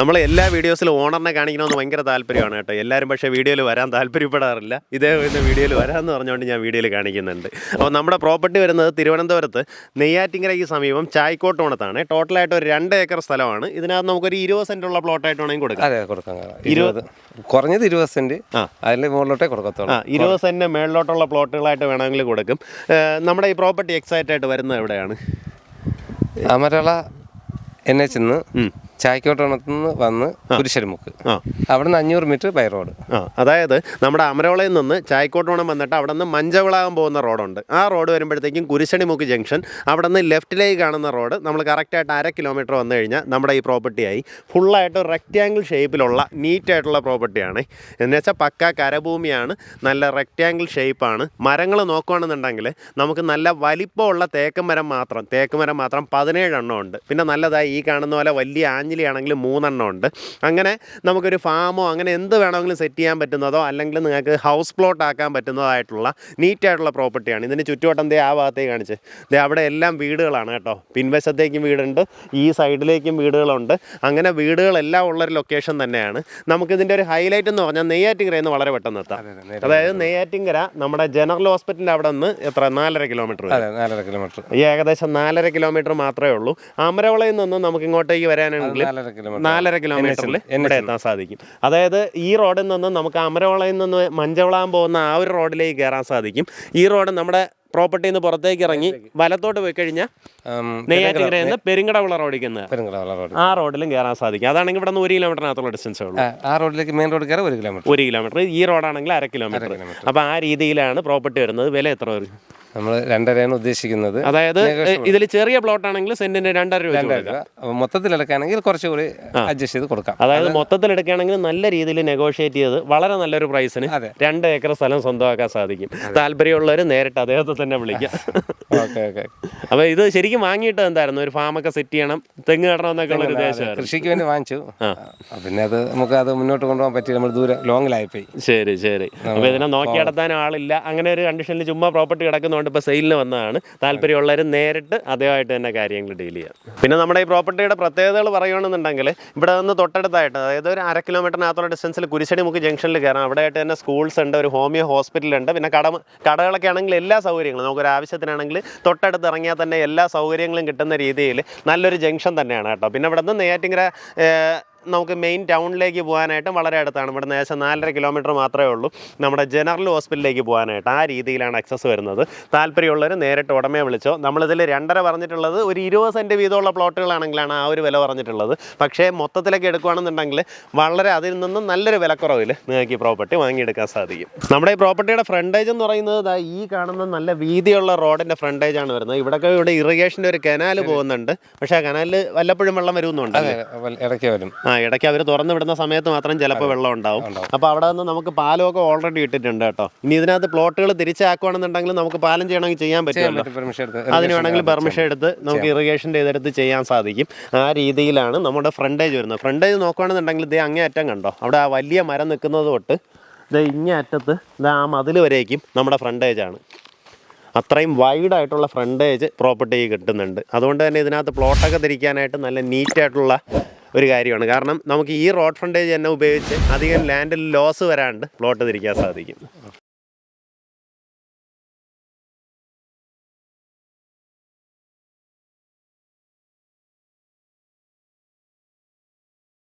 നമ്മൾ എല്ലാ വീഡിയോസിലും ഓണറിനെ കാണിക്കണമെന്ന് ഭയങ്കര താല്പര്യമാണ് കേട്ടോ. എല്ലാവരും പക്ഷേ വീഡിയോയിൽ വരാൻ താല്പര്യപ്പെടാറില്ല. ഇതേ ഇന്ന് വീഡിയോയിൽ വരാമെന്ന് പറഞ്ഞുകൊണ്ട് ഞാൻ വീഡിയോയിൽ കാണിക്കുന്നുണ്ട്. അപ്പോൾ നമ്മുടെ പ്രോപ്പർട്ടി വരുന്നത് തിരുവനന്തപുരത്ത് നെയ്യാറ്റിങ്കരയ്ക്ക് സമീപം ചായ്ക്കോട്ടോണത്താണ്. ടോട്ടലായിട്ട് ഒരു രണ്ട് ഏക്കർ സ്ഥലമാണ്. ഇതിനകത്ത് നമുക്കൊരു ഇരുപത് സെന്റുള്ള പ്ലോട്ടായിട്ട് വേണമെങ്കിൽ കൊടുക്കാം. അതെ കൊടുക്കാം. ഇരുപത് കുറഞ്ഞത് ഇരുപത് സെന്റ് ആ. അതിൽ മുകളിലോട്ടേ കൊടുക്കത്തുള്ളൂ. ആ ഇരുപത് സെന്റ് മേളിലോട്ടുള്ള പ്ലോട്ടുകളായിട്ട് വേണമെങ്കിൽ കൊടുക്കും. നമ്മുടെ ഈ പ്രോപ്പർട്ടി എക്സൈറ്റ് ആയിട്ട് വരുന്നത് എവിടെയാണ്? അമരള എൻ എച്ച് നിന്ന് ഉം. ചായക്കോട്ടണത്ത് നിന്ന് വന്ന് കുരിശരിമുക്ക്. അവിടുന്ന് അഞ്ഞൂറ് മീറ്റർ ബൈ റോഡ്. ആ അതായത് നമ്മുടെ അമരോളയിൽ നിന്ന് ചായക്കോട്ടോണം വന്നിട്ട് അവിടെ നിന്ന് മഞ്ചവിളാകം പോകുന്ന റോഡുണ്ട്. ആ റോഡ് വരുമ്പോഴത്തേക്കും കുരിശണിമുക്ക് ജംഗ്ഷൻ അവിടെ നിന്ന് ലെഫ്റ്റിലേക്ക് കാണുന്ന റോഡ് നമ്മൾ കറക്റ്റായിട്ട് അര കിലോമീറ്റർ വന്നു കഴിഞ്ഞാൽ നമ്മുടെ ഈ പ്രോപ്പർട്ടിയായി ഫുള്ളായിട്ട് റെക്റ്റാങ്കിൾ ഷേപ്പിലുള്ള നീറ്റായിട്ടുള്ള പ്രോപ്പർട്ടിയാണ് എന്ന് വെച്ചാൽ പക്ക കരഭൂമിയാണ് നല്ല റെക്റ്റാങ്കിൾ ഷേപ്പാണ് മരങ്ങൾ നോക്കുകയാണെന്നുണ്ടെങ്കിൽ നമുക്ക് നല്ല വലിപ്പമുള്ള തേക്കമരം മാത്രം തേക്കമരം മാത്രം പതിനേഴെണ്ണം ഉണ്ട്. പിന്നെ നല്ലതായി ഈ കാണുന്ന പോലെ വലിയ ആണെങ്കിൽ മൂന്നെണ്ണം ഉണ്ട്. അങ്ങനെ നമുക്കൊരു ഫാമോ അങ്ങനെ എന്ത് വേണമെങ്കിലും സെറ്റ് ചെയ്യാൻ പറ്റുന്നതോ അല്ലെങ്കിൽ നിങ്ങൾക്ക് ഹൗസ് പ്ലോട്ട് ആക്കാൻ പറ്റുന്നതായിട്ടുള്ള നീറ്റായിട്ടുള്ള പ്രോപ്പർട്ടിയാണ് ഇതിന് ചുറ്റുവട്ടം ദേ ആ ഭാഗത്തേക്ക് കാണിച്ച്. ദേ അവിടെ എല്ലാം വീടുകളാണ് കേട്ടോ. പിൻവശത്തേക്കും വീടുണ്ട് ഈ സൈഡിലേക്കും വീടുകളുണ്ട്. അങ്ങനെ വീടുകളെല്ലാം ഉള്ളൊരു ലൊക്കേഷൻ തന്നെയാണ്. നമുക്കിതിന്റെ ഒരു ഹൈലൈറ്റ് എന്ന് പറഞ്ഞാൽ നെയ്യാറ്റിങ്കരയിൽ നിന്ന് വളരെ പെട്ടെന്ന് എത്താം. അതായത് നെയ്യാറ്റിങ്കര നമ്മുടെ ജനറൽ ഹോസ്പിറ്റലിന്റെ അവിടെ നിന്ന് എത്ര? നാലര കിലോമീറ്റർ നാലര കിലോമീറ്റർ ഈ ഏകദേശം നാലര കിലോമീറ്റർ മാത്രമേ ഉള്ളൂ. അമരവളയിൽ നിന്ന് നമുക്ക് ഇങ്ങോട്ടേക്ക് വരാനാണെങ്കിൽ നാലര കിലോമീറ്റർ. നാലര കിലോമീറ്ററിൽ ഇവിടെ എത്താൻ സാധിക്കും. അതായത് ഈ റോഡിൽ നിന്ന് നമുക്ക് അമരവളയിൽ നിന്ന് മഞ്ചവളാൻ പോകുന്ന ആ ഒരു റോഡിലേക്ക് കയറാൻ സാധിക്കും. ഈ റോഡ് നമ്മുടെ പ്രോപ്പർട്ടിയിൽ നിന്ന് പുറത്തേക്ക് ഇറങ്ങി വലത്തോട്ട് പോയി കഴിഞ്ഞാൽ നെയ്യാറ്റിങ്കരയിൽ നിന്ന് പെരുങ്കടവിള റോഡിൽ റോഡ്. ആ റോഡിലും കയറാൻ സാധിക്കും. അതാണെങ്കിൽ ഇവിടെ നിന്ന് ഒരു കിലോമീറ്ററിനകത്തുള്ള ഡിസ്റ്റൻസേ ഉള്ളൂ. ആ, റോഡിലേക്ക് മെയിൻ റോഡ് കയറി ഒരു കിലോമീറ്റർ. ഒരു കിലോമീറ്റർ. ഈ റോഡാണെങ്കിൽ അര കിലോമീറ്റർ. അപ്പൊ അപ്പോൾ ആ രീതിയിലാണ് പ്രോപ്പർട്ടി വരുന്നത്. വില എത്ര വരും? നമ്മൾ രണ്ടരയാണ് ഉദ്ദേശിക്കുന്നത്. അതായത് ഇതിൽ ചെറിയ പ്ലോട്ട് ആണെങ്കിൽ സെന്റിന് രണ്ടര രൂപ മൊത്തത്തിൽ എടുക്കുകയാണെങ്കിൽ കുറച്ചുകൂടി അഡ്ജസ്റ്റ് ചെയ്ത് കൊടുക്കാം. അതായത് മൊത്തത്തിൽ എടുക്കുകയാണെങ്കിൽ നല്ല രീതിയിൽ നെഗോഷിയേറ്റ് ചെയ്ത് വളരെ നല്ലൊരു പ്രൈസിന്. രണ്ട് ഏക്കർ സ്ഥലം സ്വന്തമാക്കാൻ സാധിക്കും. താല്പര്യമുള്ളവർ നേരിട്ട് അദ്ദേഹത്തെ തന്നെ വിളിക്കാം. Okay okay. അപ്പോൾ ഇത് ശരിക്കും വാങ്ങിയിട്ട് എന്തായിരുന്നു? ഒരു ഫാമൊക്കെ സെറ്റ് ചെയ്യണം തെങ്ങ് നടണമെന്നൊക്കെ ഉള്ള ഒരു ഉദ്ദേശമായിരുന്നു. കൃഷിക്ക് വേണ്ടി വാങ്ങിച്ചു. പിന്നെ അത് നമുക്ക് അത് മുന്നോട്ട് കൊണ്ടുപോകാൻ പറ്റി നമ്മൾ ദൂരെ ലോങ്ങിലായിപ്പോയി ശരി ശരി. അപ്പോൾ ഇതിനെ നോക്കി നടത്താൻ ആളില്ല. അങ്ങനെ ഒരു കണ്ടീഷനിൽ ചുമ്മാ പ്രോപ്പർട്ടി കിടക്കുന്നതുകൊണ്ട് ഇപ്പോൾ സെയിലിന് വന്നതാണ്. താല്പര്യമുള്ളവർ നേരിട്ട് അതേമായിട്ട് തന്നെ കാര്യങ്ങൾ ഡീൽ ചെയ്യാം. പിന്നെ നമ്മുടെ ഈ പ്രോപ്പർട്ടിയുടെ പ്രത്യേകതകൾ പറയുകയാണെന്നുണ്ടെങ്കിൽ ഇവിടെ നിന്ന് തൊട്ടടുത്തായിട്ട് അതായത് ഒരു അര കിലോമീറ്ററിനകത്തുള്ള ഡിസ്റ്റൻസിൽ കുരിശടി മുക്ക് ജംഗ്ഷനിൽ കയറാം. അവിടെ ആയിട്ട് തന്നെ സ്കൂൾസ് ഉണ്ട് ഒരു ഹോമിയോ ഹോസ്പിറ്റൽ ഉണ്ട്. പിന്നെ കട കടകളൊക്കെ ആണെങ്കിൽ എല്ലാ സൗകര്യങ്ങളും നമുക്കൊരു ആവശ്യത്തിനാണെങ്കിൽ തൊട്ടടുത്ത് ഇറങ്ങിയാൽ തന്നെ എല്ലാ സൗകര്യങ്ങളും കിട്ടുന്ന രീതിയിൽ നല്ലൊരു ജംഗ്ഷൻ തന്നെയാണ് കേട്ടോ. പിന്നെ ഇവിടെ നിന്ന് നെയ്യാറ്റിങ്കര നമുക്ക് മെയിൻ ടൗണിലേക്ക് പോകാനായിട്ടും വളരെ അടുത്താണ്. ഇവിടെ ഏകദേശം നാലര കിലോമീറ്റർ മാത്രമേ ഉള്ളൂ. നമ്മുടെ ജനറൽ ഹോസ്പിറ്റലിലേക്ക് പോകാനായിട്ട് ആ രീതിയിലാണ് അക്സസ് വരുന്നത്. താല്പര്യമുള്ളവർ നേരിട്ട് ഉടമയെ വിളിച്ചോ. നമ്മളിതിൽ രണ്ടര പറഞ്ഞിട്ടുള്ളത് ഒരു ഇരുപത് സെന്റ് വീതമുള്ള പ്ലോട്ടുകളാണെങ്കിലാണ് ആ ഒരു വില പറഞ്ഞിട്ടുള്ളത്. പക്ഷേ മൊത്തത്തിലേക്ക് എടുക്കുകയാണെന്നുണ്ടെങ്കിൽ വളരെ അതിൽ നിന്നും നല്ലൊരു വിലക്കുറവിൽ നിങ്ങൾക്ക് ഈ പ്രോപ്പർട്ടി വാങ്ങിയെടുക്കാൻ സാധിക്കും. നമ്മുടെ ഈ പ്രോപ്പർട്ടിയുടെ ഫ്രണ്ടേജ് എന്ന് പറയുന്നത് ഈ കാണുന്ന നല്ല വീതിയുള്ള റോഡിന്റെ ഫ്രണ്ടേജ് ആണ് വരുന്നത്. ഇവിടെയൊക്കെ ഇവിടെ ഇറിഗേഷന്റെ ഒരു കനാൽ പോകുന്നുണ്ട്. പക്ഷേ ആ കനാലിൽ വല്ലപ്പോഴും വെള്ളം വരുമെന്നുണ്ട്? ഇടയ്ക്ക് വരും. ഇടയ്ക്ക് അവർ തുറന്നു വിടുന്ന സമയത്ത് മാത്രം ചിലപ്പോൾ വെള്ളം ഉണ്ടാവും. അപ്പോൾ അവിടെ നിന്ന് നമുക്ക് പാലമൊക്കെ ഓൾറെഡി ഇട്ടിട്ടുണ്ട് കേട്ടോ. ഇനി ഇതിനകത്ത് പ്ലോട്ടുകൾ തിരിച്ചാക്കുകയാണെന്നുണ്ടെങ്കിൽ നമുക്ക് പാലം ചെയ്യണമെങ്കിൽ ചെയ്യാൻ പറ്റുമല്ലോ. അതിന് വേണമെങ്കിൽ പെർമിഷൻ എടുത്ത് നമുക്ക് ഇറിഗേഷൻ ചെയ്തെടുത്ത് ചെയ്യാൻ സാധിക്കും. ആ രീതിയിലാണ് നമ്മുടെ ഫ്രണ്ടേജ് വരുന്നത്. ഫ്രണ്ടേജ് നോക്കുകയാണെന്നുണ്ടെങ്കിൽ ഇതേ അങ്ങേ അറ്റം കണ്ടോ? അവിടെ ആ വലിയ മരം നിൽക്കുന്നത് തൊട്ട് ഇതേ ഇങ്ങേ അറ്റത്ത് ഇതാ ആ മതിൽ വരേക്കും നമ്മുടെ ഫ്രണ്ടേജ് ആണ്. അത്രയും വൈഡ് ആയിട്ടുള്ള ഫ്രണ്ടേജ് പ്രോപ്പർട്ടി കിട്ടുന്നുണ്ട്. അതുകൊണ്ട് തന്നെ ഇതിനകത്ത് പ്ലോട്ടൊക്കെ തിരിക്കാനായിട്ട് നല്ല നീറ്റായിട്ടുള്ള ഒരു കാര്യമാണ്. കാരണം നമുക്ക് ഈ റോഡ് ഫ്രണ്ടേജ് തന്നെ ഉപയോഗിച്ച് അധികം ലാൻഡിൽ ലോസ് വരാണ്ട് പ്ലോട്ട് തിരിക്കാൻ സാധിക്കും.